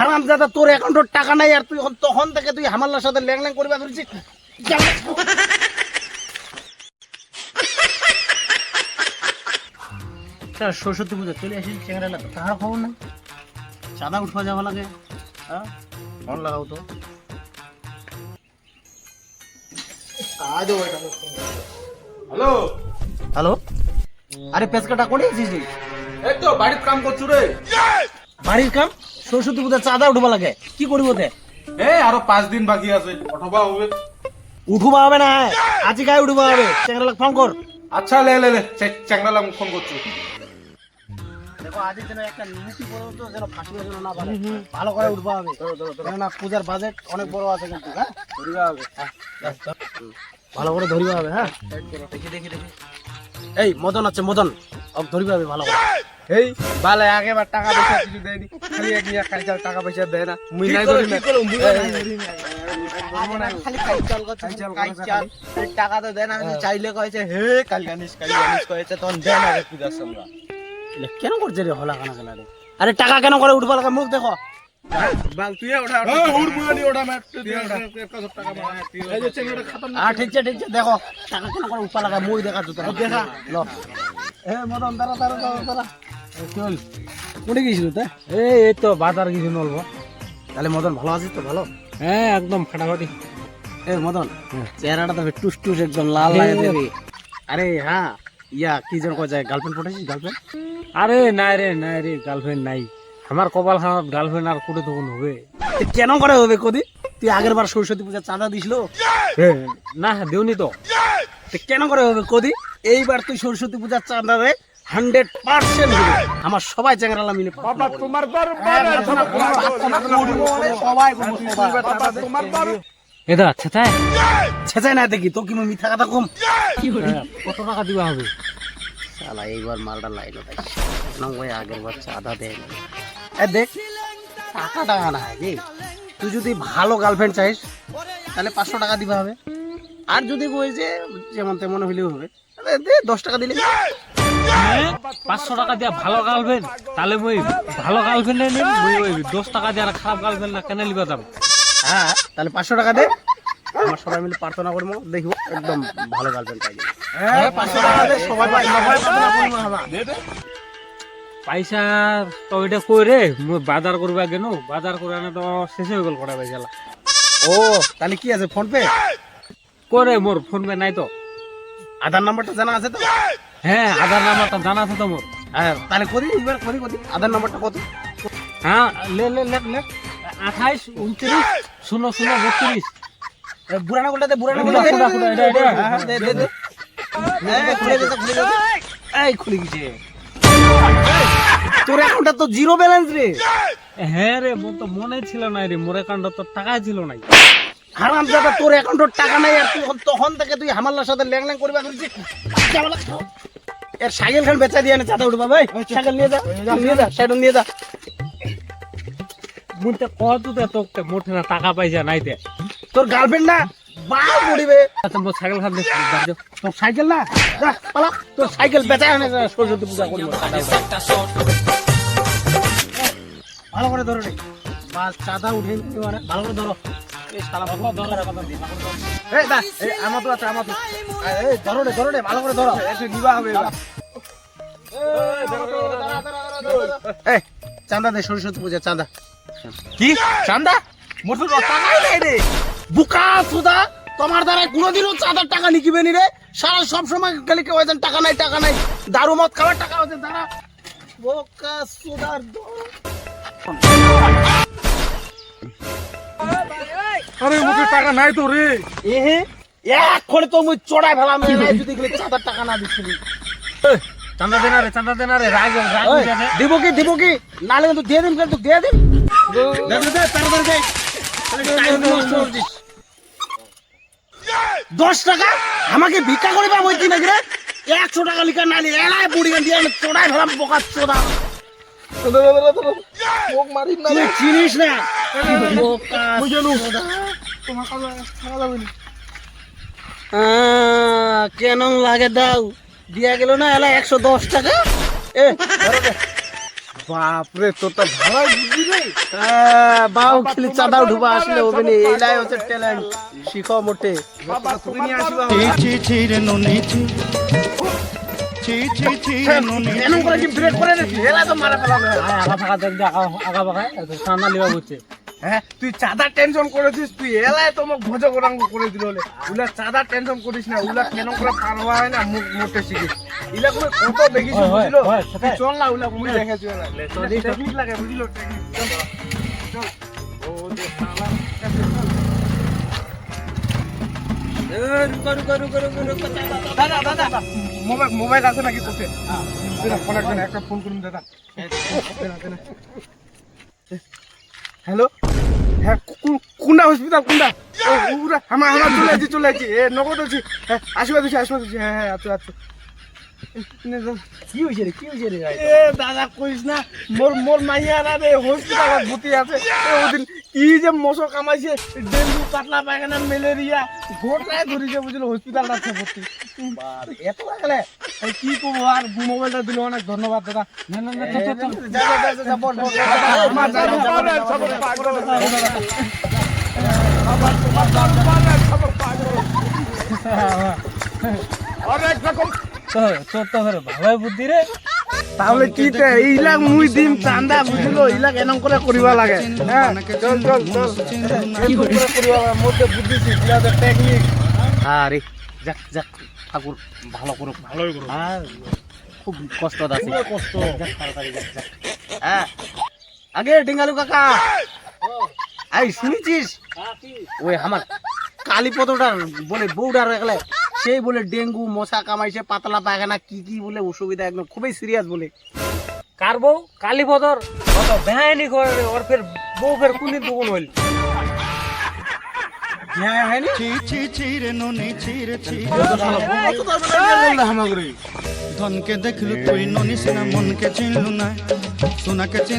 হারাম দাদা তোর অ্যাকাউন্টের টাকা নাই আর তুই তখন থেকে তুই হামাল্লার সাথে ল্যাং ল্যাং করিবা ধরেছিস। সরস্বতী পুজো চলে আসিস চেঙ্গারা তাহার খবর নাই। চাঁদা উঠবা যাওয়া লাগে হ্যাঁ? ফোন লাগাও তো। হ্যালো? হ্যালো? আরে পেসকাটা করে আছিস রে এই তো বাড়ির কাম করছু রে। বাড়ির কাম? সরস্বতী পুজো চাঁদা উঠবা লাগে। কি করিব তে এই আরও পাঁচ দিন বাকি আছে অথবা হবে। উঠবা হবে না আজি গায়ে উঠবা হবে। চেঙ্গারা ফোন কর। আচ্ছা লে লে লে চ্যাংড়ালা আমি ফোন করছি। দেখো আজকে যেন একটা নীতি বড় তো যেন ফাঁসি যেন না পারে ভালো করে উঠবা হবে। কেননা পূজার বাজেট অনেক বড় আছে কিন্তু হ্যাঁ? ধরিবা হবে। হ্যাঁ, ভালো করে ধরিবা হবে হ্যাঁ? দেখি দেখি দেখি। এই মদন আছে মদন। ধরিবা হবে ভালো করে। এই বালে আগে বার টাকা পয়সা কিছু দেয়নি। খালি এক নিয়ে খালি চাল টাকা পয়সা দেয় না। মুই নাই ধরি না। টাকা তো দেন আমি চাইলে কয়েছে হে কাল জানিস কাল জানিস কয়েছে তখন দেন আগে পূজার সঙ্গে। কেন করছে রে হলা কানা কানা রে? আরে টাকা কেন করে উঠবা লাগা? মুখ দেখো। দেখো। টাকা কেন করে উঠবা লাগা? মুখ দেখা তো দেখা। ল। এ মদন দাঁড়া দাঁড়া দাঁড়া। চল। কোনে গেছিল তা? এই এই তো বাজার কিছু নলবো। তাহলে মদন ভালো আছিস তো? ভালো? হ্যাঁ একদম ফাটাফাটি। এ মদন চেহারাটা তো টুস টুস একদম লাল লাগে দেবে। আরে হ্যাঁ ইয়া কি যেন কয় যায় গার্লফ্রেন্ড পটাইছিস গার্লফ্রেন্ড আরে নাই রে নাই রে গার্লফ্রেন্ড নাই। আমার কপাল খারাপ গার্লফ্রেন্ড আর কোটে তখন হবে। কেন করে হবে কদি? তুই আগের বার সরস্বতী পূজা চাঁদা দিছিল? এ, না দেউনি তো। তো কেন করে হবে কদি? এইবার তুই সরস্বতী পূজার চাঁদা রে হান্ড্রেড পার্সেন্ট আমার সবাই চ্যাংরালা মিলে বাবা তোমার সবাই না দেখি তো কি মিথ্যা কথা কম? কত টাকা দিবা হবে? শালা এইবার মালটা তাই। না ওই আগের বার চাঁদা দেয় এ দেখ টাকা টাকা না রে। তুই যদি ভালো গার্লফ্রেন্ড চাইস তাহলে পাঁচশো টাকা দিবা হবে। আর যদি বই যে যেমন তেমন হইলেও হবে দে দশ টাকা দিলে। হ্যাঁ? পাঁচশো টাকা দিয়া ভালো গার্লফ্রেন্ড? তাহলে মই ভালো ওই দশ টাকা দিয়ে আর খারাপ গার্লফ্রেন্ড না কেন লিবা যাব? হ্যাঁ তাহলে পাঁচশো টাকা দে। আমার সবাই মিলে প্রার্থনা করব দেখব একদম ভালো গার্লফ্রেন্ড পাই যাবে। হ্যাঁ আমার। পয়সা তো এটা কই রে? বাজার করবা গেল বাজার করে আনে তো শেষ হয়ে গেল কটা পয়সা ও তাহলে কি আছে ফোন পে করে মোর ফোন পে নাই তো। আধার নাম্বারটা জানা আছে তো? হ্যাঁ আধার নাম্বারটা জানা আছে তো মোর। হ্যাঁ তাহলে করি এবার করি করি। আধার নাম্বারটা কত? হ্যাঁ লে লে লে লে আঠাইশ উনত্রিশ শূন্য শূন্য বত্রিশ। বুড়ানা গোলটা দে বুড়ানা দে এটা। হ্যাঁ, হ্যাঁ, দে দে দে। এই, খুলে গেছে খুলে গেছে। এই খুলে গেছে। তোর অ্যাকাউন্টটা তো জিরো ব্যালেন্স রে। হ্যাঁ রে মোর তো মনে ছিল না রে মোর অ্যাকাউন্টে তো টাকা ছিল নাই। হারাম দাদা তোর অ্যাকাউন্টের টাকা নাই আর তুই তখন থেকে তুই হামাল্লার সাথে ল্যাং ল্যাং করবা জামালা। এর সাইকেল খান বেচা দিয়ে চাঁদা উঠবা ভাই। সাইকেল নিয়ে যা নিয়ে যা সাইকেল নিয়ে যা। কত তোকে মোটে না টাকা পয়সা নাই তে তোর গার্লফ্রেন্ড না? বা পড়িবে আচ্ছা সাইকেল খান দে তোর সাইকেল না? যা, পালা তোর সাইকেল বেচা আনে সরস্বতী পূজা করব ভালো করে ধরো রে বাস চাঁদা উঠে ভালো করে ধরো এই শালা ভালো ধরো রে, ভালো করে ধরো। এই দা, এই আমার তো আছে আমার তো এই, এই ধরো রে ধরো রে ভালো করে ধরো। একটু নিবা হবে এই, ধরো, ধরো, ধরো, ধরো, ধরো, ধরো। এই চাঁদা দে সরস্বতী পূজা চাঁদা কি? চাঁদা মোর টাকাই নেই রে। বুকা সুদা তোমার দ্বারা কোনোদিনও চাঁদার টাকা নিকিবে নি রে। সারা সব সময় খালি কেউ একজন টাকা নাই টাকা নাই। দারু মদ খাওয়ার টাকা হচ্ছে দাঁড়া। বোকা সুদার আরে মুখে টাকা নাই তো রে এহে এক করে তো মুই চড়াই ফেলাম এ, যদি গেলে চাঁদার টাকা না দিচ্ছিলি চান্দা দেনা রে চান্দা দেনা রে রাগ রাগ দিব কি দিব কি নালে কিন্তু দিয়ে দিন কিন্তু দিয়ে দিন। দশ টাকা আমাকে ভিক্ষা করে পাবো কি নাকি রে একশো টাকা লিখা নালি এলাই বুড়ি গান দিয়ে চড়াই ফেলাম বোকা চোদা চিনিস না কেন লাগে দাও দিয়া গেল না এলা একশো দশ টাকা এ বাপরে তোর তো ভালোই বুদ্ধি রে বাউ খালি চাঁদা উঠবা আসলে হবে নি এইলাই হচ্ছে ট্যালেন্ট শিখো মোটে বাবা তুমি নিয়ে আসিবা ছি ছি রে নুনি ছি ছি ছি ছি রে নুনি এমন করে কি ব্রেক করে রে এলা তো মারা আয় আগা ফাঁকা দেখ আগা ফাঁকা সান্না লিবা বুঝছে হ্যাঁ? তুই চাঁদা টেনশন করেছিস তুই এলায় তোমার ভোজ করাঙ্গ করে দিল হলে উলা চাঁদা টেনশন করিস না উলা কেন করে পারবা হয় না মুখ মোটে শিখিস। ইলা করে কত দেখিস হয়, হয়, বুঝলো হয়। চল না উলা মুই দেখেছি ওলা। টেকনিক লাগে বুঝলো টেকনিক চল দাদা দাদা মোবাইল মোবাইল আছে নাকি তোতে? ফোন একটা একটা ফোন করুন দাদা। হ্যালো? হ্যাঁ হসপিটাল কোনটা ও আমার আমার চলে আছি চলে আছি এ, নগদ আছি। হ্যাঁ আসবে দিছি আসবা দিছি। হ্যাঁ হ্যাঁ আচ্ছা আচ্ছা কি হইছে রে কি হইছে রে এ দাদা কইস না মোর মোর মাইয়ারা রে হসপিটালত ভর্তি আছে। ওদিন কি যে মশো কামাইছে ডেঙ্গু কাটলা পায়খানা ম্যালেরিয়া গোটায় ধরিছে বুঝলো হসপিটাল আছে ভর্তি। এত লাগলে কি করব আর মোবাইলটা দিল অনেক ধন্যবাদ দাদা। না না না চল, চল, তোর তো ভালোই বুদ্ধি রে। তাহলে কি তে এইলাক মুই দিম চান্দা বুঝলো? এইলাক এনম করে করিবা লাগে। হ্যাঁ? চল চল চল। কি করিবা মধ্যে বুদ্ধি শিখলা টেকনিক আরে যাক যাক ঠাকুর ভালো করুক। ভালোই করুক। হ্যাঁ খুব কষ্ট আছে। কষ্ট। যাক তাড়াতাড়ি যাক যাক। হ্যাঁ। আগে ডিঙ্গালু কাকা। আই শুনেছিস? ওই আমার কালীপদটার বলে বউডার একলে। সেই বলে ডেঙ্গু মশা কামাইছে পাতলা পায়খানা কি কি বলে অসুবিধা একদম খুবই সিরিয়াস বলে। কার বউ? কালী বদর। কত বেহাইনি করে ওর ফের বউ ফের কোনদিন তখন হইল? হ্যাঁ হয়নি ছি ছি ছি রে নুনি ছি রে ছি ধনকে দেখলু তুই ননি সিনা মনকে চিনলু না। সোনাকে চিন